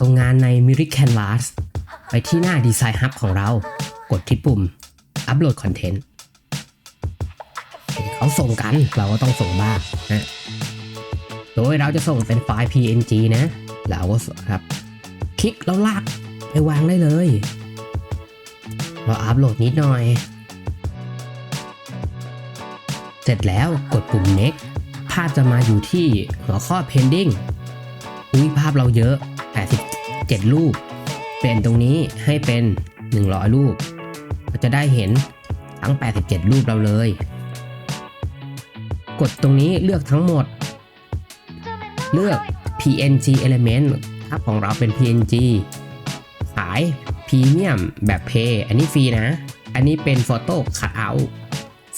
ส่งงานใน m i r i Canvas ไปที่หน้า Design Hub ของเรา กดที่ปุ่ม Upload Content เห็นเขาส่งกันเราก็ต้องส่งบ้างนะโดยเราจะส่งเป็นไฟล์ PNG นะเราก็ครับคลิกแล้วลากไปวางได้เลย เราอัพโหลดนิดหน่อย เสร็จแล้วกดปุ่ม next ภาพจะมาอยู่ที่หัวข้อ pending อุ้ยภาพเราเยอะ 7 รูป เปลี่ยนตรงนี้ให้เป็น 100 รูปเราจะได้เห็นทั้ง 87 รูปเราเลย กดตรงนี้เลือกทั้งหมด เลือก PNG element ภาของเราเป็น PNG ขายพรีเมียมแบบ Pay อันนี้ฟรีนะ อันนี้เป็น Photo Cutout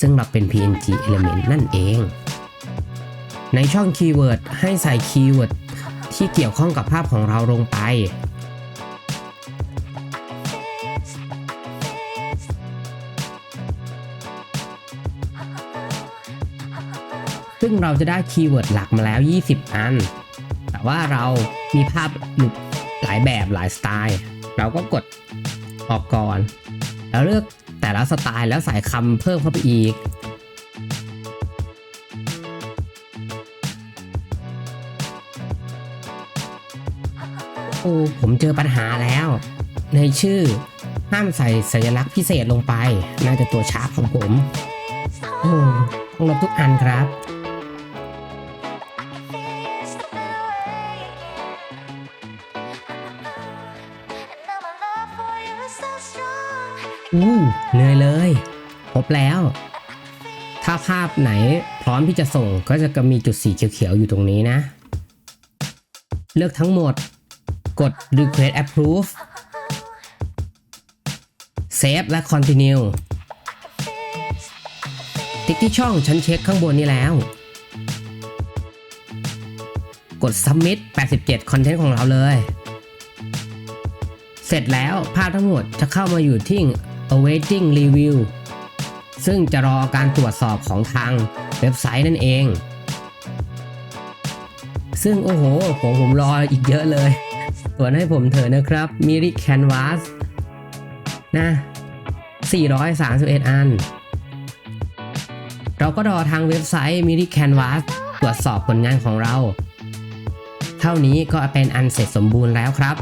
ซึ่งเราเป็น PNG element นั่นเอง ในช่องคีย์เวิร์ดให้ใส่คีย์เวิร์ด ที่เกี่ยวข้องกับภาพของเราลงไป ซึ่งเราจะได้คีย์เวิร์ดหลักมาแล้ว 20 อัน แต่ว่าเรามีภาพหลายแบบหลายสไตล์ เราก็กดออกก่อน แล้วเลือกแต่ละสไตล์แล้วใส่คำเพิ่มเข้าไปอีก โอ้ผมเจอปัญหาแล้ว ในชื่อห้ามใส่สัญลักษณ์พิเศษลงไป น่าจะตัวชาร์ปของผมโอ้ต้องลบทุกอันครับอู้เหนื่อยเลยครบแล้ว ถ้าภาพไหนพร้อมที่จะส่งก็จะมีจุดสีเขียวๆอยู่ตรงนี้นะ เลือกทั้งหมด กด request approve save และ continue ติ๊กที่ช่องฉันเช็คข้างบนนี้แล้ว กด submit 87 content ของเราเลย เสร็จแล้วภาพทั้งหมดจะเข้ามาอยู่ที่ awaiting review ซึ่งจะรอการตรวจสอบของทางเว็บไซต์นั่นเอง ซึ่งโอ้โหผมผมรออีกเยอะเลย ตรวนให้ผมเถอะนะครับ Miri Canvas นะ431 อัน เราก็รอทางเว็บไซต์ Miri Canvas ตรวจสอบผลงานของเรา เท่านี้ก็เป็นอันเสร็จสมบูรณ์แล้วครับ